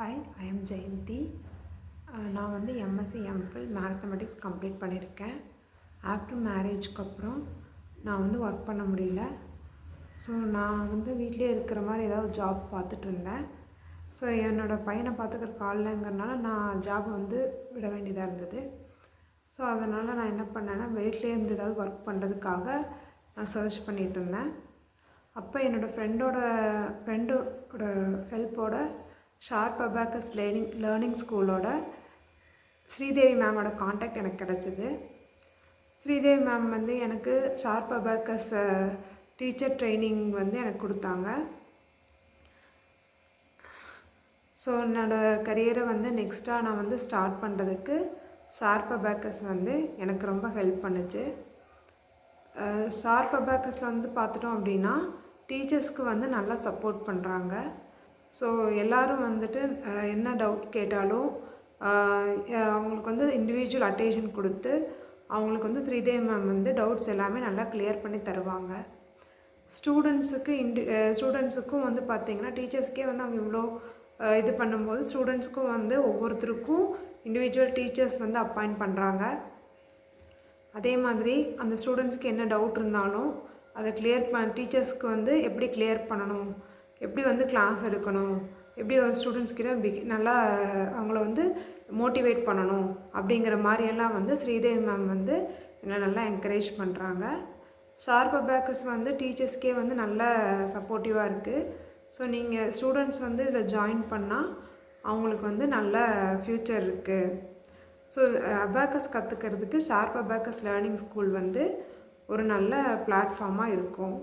Hi I am Jayanthi நான் வந்து MSc MPhil mathematics complete பண்ணியிருக்கேன். ஆஃப்டர் மேரேஜ்க்கு அப்புறம் நான் வந்து ஒர்க் பண்ண முடியல. ஸோ நான் வந்து வீட்டிலே இருக்கிற மாதிரி ஏதாவது ஜாப் பார்த்துட்டு இருந்தேன். ஸோ என்னோடய பையனை பார்த்துக்கிறக்கு காலங்கிறனால நான் ஜாப் வந்து விட வேண்டியதாக இருந்தது. ஸோ அதனால் நான் என்ன பண்ணேன்னா வீட்டிலே இருந்து ஏதாவது ஒர்க் பண்ணுறதுக்காக நான் சர்ச் பண்ணிகிட்டு இருந்தேன். அப்போ என்னோடய ஃப்ரெண்டோட ஃப்ரெண்டோட ஹெல்ப்போட ஷார்ப் அபாக்கஸ் லேர்னிங் லேர்னிங் ஸ்கூலோட ஸ்ரீதேவி மேமோட காண்டாக்ட் எனக்கு கிடச்சிது. ஸ்ரீதேவி மேம் வந்து எனக்கு ஷார்ப் அபாக்கஸ் டீச்சர் ட்ரைனிங் வந்து எனக்கு கொடுத்தாங்க. ஸோ என்னோடய கரியரை வந்து நெக்ஸ்ட்டாக நான் வந்து ஸ்டார்ட் பண்ணுறதுக்கு ஷார்ப் அபாக்கஸ் வந்து எனக்கு ரொம்ப ஹெல்ப் பண்ணுச்சு. ஷார்ப் அபாக்கஸில் வந்து பார்த்துட்டோம் அப்படின்னா டீச்சர்ஸ்க்கு வந்து நல்லா சப்போர்ட் பண்ணுறாங்க ஸோ எல்லோரும் வந்துட்டு என்ன டவுட் கேட்டாலும் அவங்களுக்கு வந்து இண்டிவிஜுவல் அட்டேஷன் கொடுத்து அவங்களுக்கு வந்து ஸ்ரீதேவி மேம் வந்து டவுட்ஸ் எல்லாமே நல்லா கிளியர் பண்ணி தருவாங்க. ஸ்டூடெண்ட்ஸுக்கு இண்டி ஸ்டூடெண்ட்ஸுக்கும் வந்து பார்த்திங்கன்னா டீச்சர்ஸ்க்கே வந்து அவங்க இவ்வளோ இது பண்ணும்போது ஸ்டூடெண்ட்ஸ்க்கும் வந்து ஒவ்வொருத்தருக்கும் இண்டிவிஜுவல் டீச்சர்ஸ் வந்து அப்பாயிண்ட் பண்ணுறாங்க அதே மாதிரி அந்த ஸ்டூடெண்ட்ஸ்க்கு என்ன டவுட் இருந்தாலும் அதை கிளியர் பண் டீச்சர்ஸ்க்கு வந்து எப்படி கிளியர் பண்ணணும்? எப்படி வந்து கிளாஸ் எடுக்கணும்? எப்படி ஒரு ஸ்டூடெண்ட்ஸ் கிட்ட பிக் நல்லா அவங்கள வந்து மோட்டிவேட் பண்ணணும்? அப்படிங்கிற மாதிரியெல்லாம் வந்து ஸ்ரீதேவி மேம் வந்து என்னை நல்லா என்கரேஜ் பண்ணுறாங்க ஷார்ப் அபேக்கஸ் வந்து டீச்சர்ஸ்க்கே வந்து நல்ல சப்போர்ட்டிவாக இருக்குது ஸோ நீங்கள் ஸ்டூடெண்ட்ஸ் வந்து இதில் ஜாயின் பண்ணால் அவங்களுக்கு வந்து நல்ல ஃப்யூச்சர் இருக்குது ஸோ அபேக்கஸ் கற்றுக்கிறதுக்கு ஷார்ப் அபாக்கஸ் லேர்னிங் ஸ்கூல் வந்து ஒரு நல்ல பிளாட்ஃபார்மாக இருக்கும்.